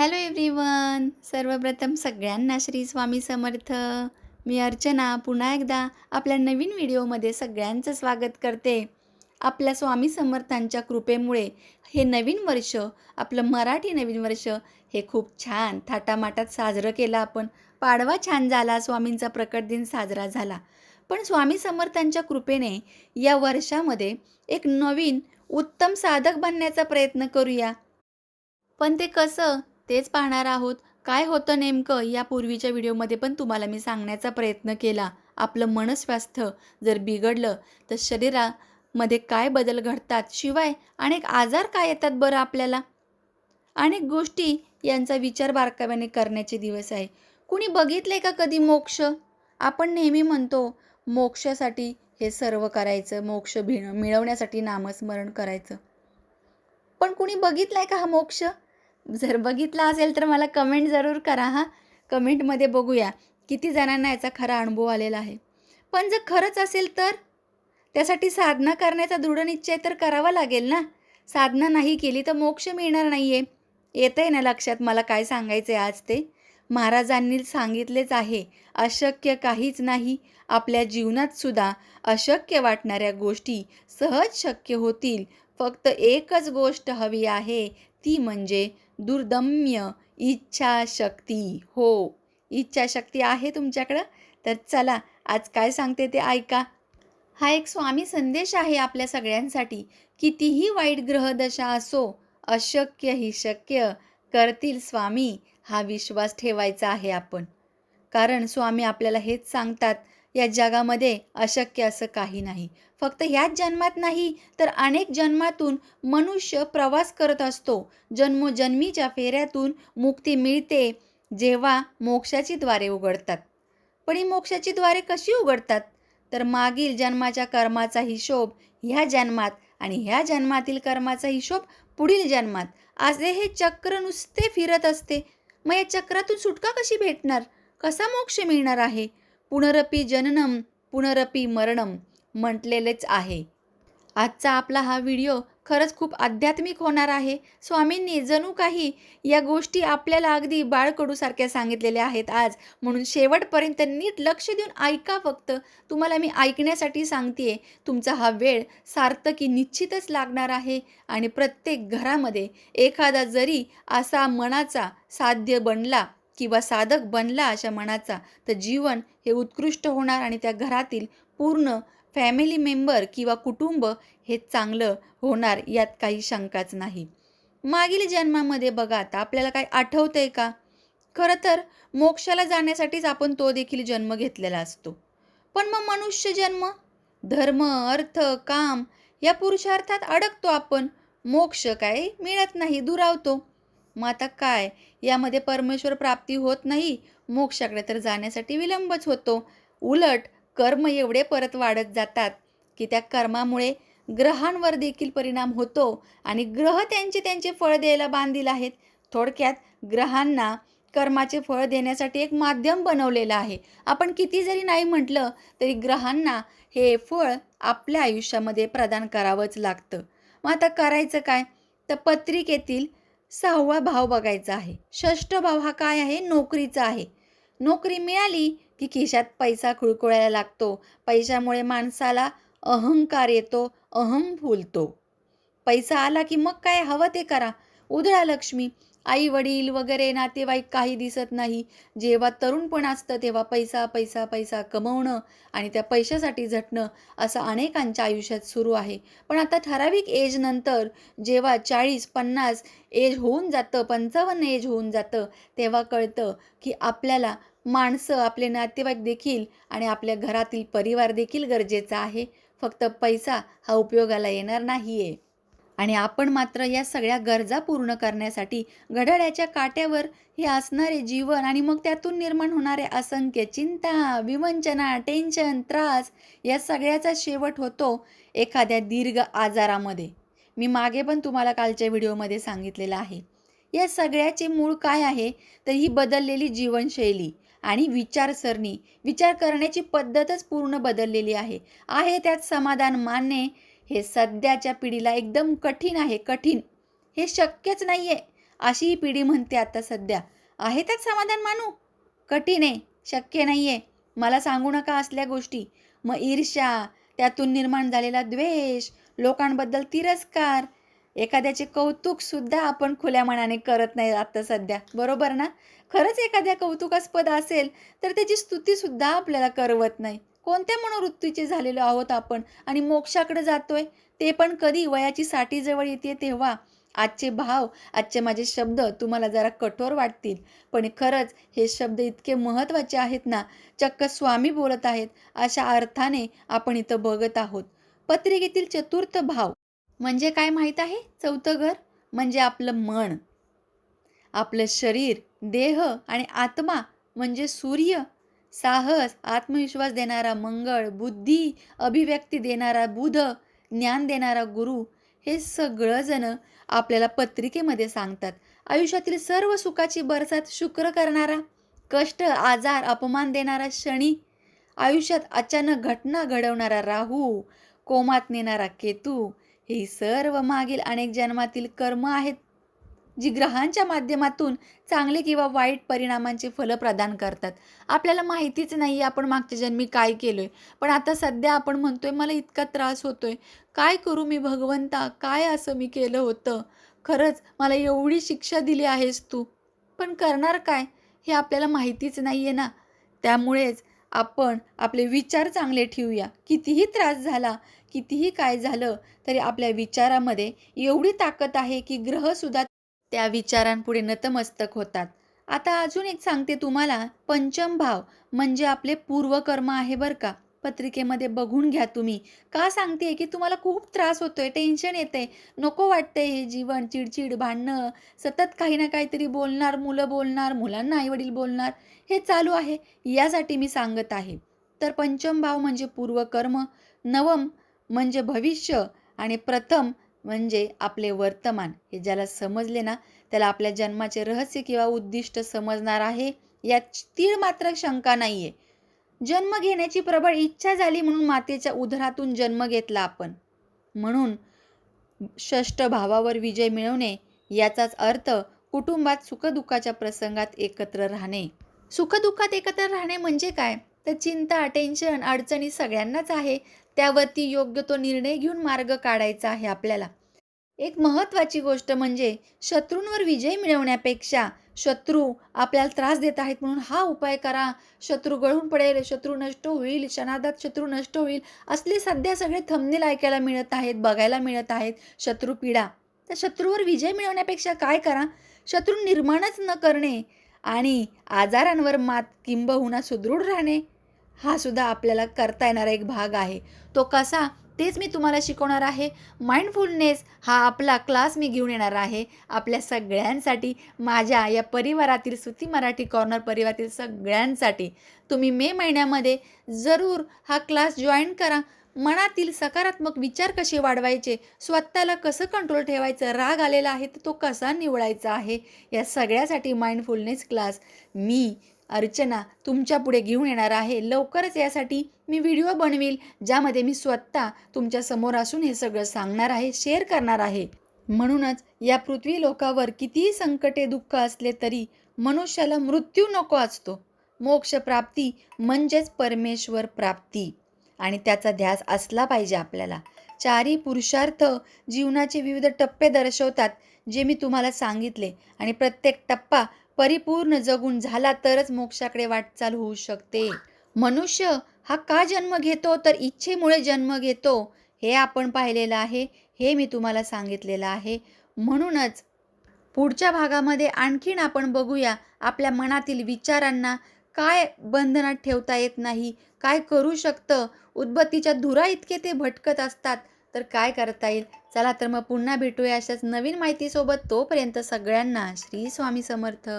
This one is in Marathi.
हॅलो एव्हरीवन सर्वप्रथम सगळ्यांना श्री स्वामी समर्थ. मी अर्चना पुन्हा एकदा आपल्या नवीन व्हिडिओमध्ये सगळ्यांचं स्वागत करते. आपल्या स्वामी समर्थांच्या कृपेमुळे हे नवीन वर्ष आपलं मराठी नवीन वर्ष हे खूप छान थाटामाटात साजरं केलं आपण. पाडवा छान झाला स्वामींचा प्रकट दिन साजरा झाला. पण स्वामी समर्थांच्या कृपेने या वर्षामध्ये एक नवीन उत्तम साधक बनण्याचा प्रयत्न करूया. पण ते कसं? तेच पाहणार आहोत. काय होतं नेमकं? या पूर्वीच्या व्हिडिओमध्ये पण तुम्हाला मी सांगण्याचा प्रयत्न केला. आपलं मनस्वास्थ्य जर बिघडलं तर शरीरामध्ये काय बदल घडतात? शिवाय अनेक आजार काय येतात बरं आपल्याला? अनेक गोष्टी यांचा विचार बारकाव्याने करण्याचे दिवस आहे. कुणी बघितले का कधी मोक्ष? आपण नेहमी म्हणतो मोक्षासाठी हे सर्व करायचं मोक्ष भिण मिळवण्यासाठी नामस्मरण करायचं. पण कुणी बघितलाय का हा मोक्ष? जर बघितला असेल तर मला कमेंट जरूर करा हा. कमेंटमध्ये बघूया. किती जणांना याचा खरा अनुभव आलेला आहे. पण जर खरंच असेल तर त्यासाठी साधना करण्याचा दृढ निश्चय तर करावा लागेल ना? साधना नाही केली तर मोक्ष मिळणार नाही आहे येतं आहे ना लक्षात मला काय सांगायचं आहे आज ते? महाराजांनी सांगितलेच आहे अशक्य काहीच नाही. आपल्या जीवनात सुद्धा अशक्य वाटणाऱ्या गोष्टी सहज शक्य होतील. फक्त एकच गोष्ट हवी आहे ती म्हणजे दुर्दम्य इच्छाशक्ती. हो इच्छाशक्ती आहे तुमच्याकडं? तर चला आज काय सांगते ते ऐका. हा एक स्वामी संदेश आहे आपल्या सगळ्यांसाठी. कितीही वाईट ग्रहदशा असो अशक्य ही शक्य करतील स्वामी हा विश्वास ठेवायचा आहे आपण. कारण स्वामी आपल्याला हेच सांगतात या जगामध्ये अशक्य असं काही नाही. फक्त ह्याच जन्मात नाही तर अनेक जन्मातून मनुष्य प्रवास करत असतो. जन्मोजन्मीच्या फेऱ्यातून मुक्ती मिळते जेव्हा मोक्षाची द्वारे उघडतात. पण ही मोक्षाची द्वारे कशी उघडतात? तर मागील जन्माच्या कर्माचा हिशोब ह्या जन्मात आणि ह्या जन्मातील कर्माचा हिशोब पुढील जन्मात. असे हे चक्र नुसते फिरत असते. मग या चक्रातून सुटका कशी भेटणार? कसा मोक्ष मिळणार आहे? पुनरपी जननम पुनरपी मरणम म्हटलेलेच आहे. आजचा आपला हा व्हिडिओ खरंच खूप आध्यात्मिक होणार आहे. स्वामींनी जणू काही या गोष्टी आपल्याला अगदी बाळकडूसारख्या सांगितलेल्या आहेत आज. म्हणून शेवटपर्यंत नीट लक्ष देऊन ऐका फक्त. तुम्हाला मी ऐकण्यासाठी सांगते तुमचा हा वेळ सार्थकी निश्चितच लागणार आहे. आणि प्रत्येक घरामध्ये एखादा जरी असा मनाचा साध्य बनला किंवा साधक बनला अशा मनाचा तर जीवन हे उत्कृष्ट होणार आणि त्या घरातील पूर्ण फॅमिली मेंबर किंवा कुटुंब हे चांगलं होणार यात काही शंकाच नाही. मागील जन्मामध्ये बघा आता आपल्याला काय आठवतंय का? खरं तर मोक्षाला जाण्यासाठीच आपण तो देखील जन्म घेतलेला असतो. पण मग मनुष्य जन्म धर्म अर्थ काम या पुरुषार्थात अडकतो आपण. मोक्ष काय मिळत नाही दुरावतो. मग आता काय? यामध्ये परमेश्वर प्राप्ती होत नाही मोक्षाकडे तर जाण्यासाठी विलंबच होतो. उलट कर्म एवढे परत वाढत जातात की त्या कर्मामुळे ग्रहांवर देखील परिणाम होतो आणि ग्रह त्यांचे त्यांचे फळ द्यायला बांधील आहेत. थोडक्यात ग्रहांना कर्माचे फळ देण्यासाठी एक माध्यम बनवलेलं आहे. आपण किती जरी नाही म्हटलं तरी ग्रहांना हे फळ आपल्या आयुष्यामध्ये प्रदान करावंच लागतं. मग आता करायचं काय? तर पत्रिकेतील सहावा भाव बघायचा आहे. षष्ठ भाव हा काय आहे? नोकरीचा आहे. नोकरी मिळाली की खिशात पैसा खुळखुळायला लागतो. पैशामुळे माणसाला अहंकार येतो अहम फुलतो. पैसा आला की मग काय? हवं ते करा. उधळा लक्ष्मी. आई वडील वगैरे नातेवाईक काही दिसत नाही. जेव्हा तरुणपण असतं तेव्हा पैसा पैसा पैसा कमवणं आणि त्या पैशासाठी झटणं असं अनेकांच्या आयुष्यात सुरू आहे. पण आता ठराविक एज नंतर जेव्हा चाळीस पन्नास एज होऊन जातं पंचावन्न एज होऊन जातं तेव्हा कळतं की आपल्याला माणसं आपले नातेवाईक देखील आणि आपल्या घरातील परिवार देखील गरजेचा आहे. फक्त पैसा हा उपयोगाला येणार नाही आहे आणि आपण मात्र या सगळ्या गरजा पूर्ण करण्यासाठी घड्याळ्याच्या काट्यावर हे असणारे जीवन आणि मग त्यातून निर्माण होणारे असंख्य चिंता विवंचना टेन्शन त्रास या सगळ्याचा शेवट होतो एखाद्या दीर्घ आजारामध्ये. मी मागे पण तुम्हाला कालच्या व्हिडिओमध्ये सांगितलेलं आहे. या सगळ्याचे मूळ काय आहे? तर ही बदललेली जीवनशैली आणि विचारसरणी. विचार करण्याची पद्धतच पूर्ण बदललेली आहे. आहे त्यात समाधान मानणे हे सध्याच्या पिढीला एकदम कठीण आहे कठीण. हे शक्यच नाही आहे अशी ही पिढी म्हणते आता सध्या. आहे त्यात समाधान मानू? कठीण आहे. शक्य नाही आहे मला सांगू नका असल्या गोष्टी. मग ईर्ष्या त्यातून निर्माण झालेला द्वेष लोकांबद्दल तिरस्कार एखाद्याचे कौतुकसुद्धा आपण खुल्या मनाने करत नाही आत्ता सध्या. बरोबर ना? खरंच एखाद्या कौतुकास्पद असेल तर त्याची स्तुतीसुद्धा आपल्याला करवत नाही. कोणत्या मनोवृत्तीचे झालेलो आहोत आपण? आणि मोक्षाकडे जातोय? ते पण कधी वयाची साठी जवळ येते तेव्हा? आजचे भाव आजचे माझे शब्द तुम्हाला जरा कठोर वाटतील. पण खरंच हे शब्द इतके महत्त्वाचे आहेत ना? चक्क स्वामी बोलत आहेत. अशा अर्थाने आपण इथं बघत आहोत. पत्रिकेतील चतुर्थ भाव. म्हणजे काय माहीत आहे? चौथं घर? म्हणजे आपलं मन. आपलं शरीर देह आणि आत्मा म्हणजे सूर्य. साहस आत्मविश्वास देणारा मंगळ बुद्धी अभिव्यक्ती देणारा बुध ज्ञान देणारा गुरु हे सगळं जण आपल्याला पत्रिकेमध्ये सांगतात. आयुष्यातील सर्व सुखाची बरसात शुक्र करणारा कष्ट आजार अपमान देणारा शनी आयुष्यात अचानक घटना घडवणारा राहू कोमात नेणारा केतू हे सर्व मागील अनेक जन्मातील कर्म आहेत. जी ग्रहांच्या माध्यमातून चांगले किंवा वाईट परिणामांचे फलं प्रदान करतात. आपल्याला माहितीच नाही आपण मागच्या जन्मी काय केलं आहे पण आता सध्या आपण म्हणतोय मला इतका त्रास होतोय. काय करू मी भगवंता? काय असं मी केलं होतं? खरंच मला एवढी शिक्षा दिली आहेस तू. पण करणार काय? हे आपल्याला माहितीच नाही आहे ना. त्यामुळेच आपण आपले विचार चांगले ठेवूया. कितीही त्रास झाला कितीही काय झालं तरी आपल्या विचारामध्ये एवढी ताकद आहे की ग्रहसुद्धा त्या विचारांपुढे नतमस्तक होतात. आता अजून एक सांगते तुम्हाला. पंचम भाव म्हणजे आपले पूर्वकर्म आहे बरं का. पत्रिकेमध्ये बघून घ्या तुम्ही. का सांगते की तुम्हाला खूप त्रास होतोय टेन्शन येते नको वाटतंय हे जीवन चिडचिड भांडणं सतत काही ना काहीतरी बोलणार मुलं बोलणार मुलांना आईवडील बोलणार हे चालू आहे. यासाठी मी सांगत आहे. तर पंचम भाव म्हणजे पूर्वकर्म नवम म्हणजे भविष्य आणि प्रथम म्हणजे आपले वर्तमान हे ज्याला समजले ना त्याला आपल्या जन्माचे रहस्य किंवा उद्दिष्ट समजणार आहे यात तीळ मात्र शंका नाही आहे जन्म घेण्याची प्रबळ इच्छा झाली म्हणून मातेच्या उदरातून जन्म घेतला आपण. म्हणून षष्ठ भावावर विजय मिळवणे याचाच अर्थ कुटुंबात सुखदुःखाच्या प्रसंगात एकत्र राहणे. सुखदुःखात एकत्र राहणे म्हणजे काय? तर चिंता टेन्शन अडचणी सगळ्यांनाच आहे. त्यावरती योग्य तो निर्णय घेऊन मार्ग काढायचा आहे आपल्याला. एक महत्त्वाची गोष्ट म्हणजे शत्रूंवर विजय मिळवण्यापेक्षा शत्रू आपल्याला त्रास देत आहेत म्हणून हा उपाय करा. शत्रू गळून पडेल शत्रू नष्ट होईल क्षणादात शत्रू नष्ट होईल असले सध्या सगळे थंबनेल ऐकायला मिळत आहेत बघायला मिळत आहेत. शत्रू पीडा. तर शत्रूवर विजय मिळवण्यापेक्षा काय करा? शत्रू निर्माणच न करणे आणि आजारांवर मात किंबहुना सुदृढ राहणे हा सुद्धा आपल्याला करता येणारा एक भाग आहे. तो कसा? तेच मी तुम्हाला शिकवणार आहे. माइंडफुलनेस हा आपला क्लास मी घेऊन येणार आहे. आपल्या सगळ्यांसाठी माझ्या या परिवारातील सुती मराठी कॉर्नर परिवारातील सगळ्यांसाठी. तुम्ही मे महिन्यामध्ये जरूर हा क्लास जॉईन करा. मनातील सकारात्मक विचार कसे वाढवायचे स्वतःला कसं कंट्रोल ठेवायचं राग आलेला आहे तर तो कसा निवडायचा आहे या सगळ्यासाठी माइंडफुलनेस क्लास मी अर्चना तुमच्यापुढे घेऊन येणार आहे. लवकरच यासाठी मी व्हिडिओ बनवील ज्यामध्ये मी स्वतः तुमच्यासमोर असून हे सगळं सांगणार आहे शेअर करणार आहे. म्हणूनच या पृथ्वी लोकावर कितीही संकटे दुःख असले तरी मनुष्याला मृत्यू नको असतो. मोक्ष प्राप्ती म्हणजेच परमेश्वर प्राप्ती. आणि त्याचा ध्यास असला पाहिजे आपल्याला. चारी पुरुषार्थ जीवनाचे विविध टप्पे दर्शवतात जे मी तुम्हाला सांगितले. आणि प्रत्येक टप्पा परिपूर्ण जगून झाला तरच मोक्षाकडे वाटचाल होऊ शकते. मनुष्य हा का जन्म घेतो? तर इच्छेमुळे जन्म घेतो. हे आपण पाहिलेलं आहे हे मी तुम्हाला सांगितलेलं आहे. म्हणूनच पुढच्या भागामध्ये आणखीन आपण बघूया आपल्या मनातील विचारांना काय बंधनात ठेवता येत नाही? काय करू शकतं? उद्बत्तीच्या धुरा इतके ते भटकत असतात. तर काय करता येईल? चला तर मग पुन्हा भेटूया अशाच नवीन माहितीसोबत. तोपर्यंत सगळ्यांना श्री स्वामी समर्थ.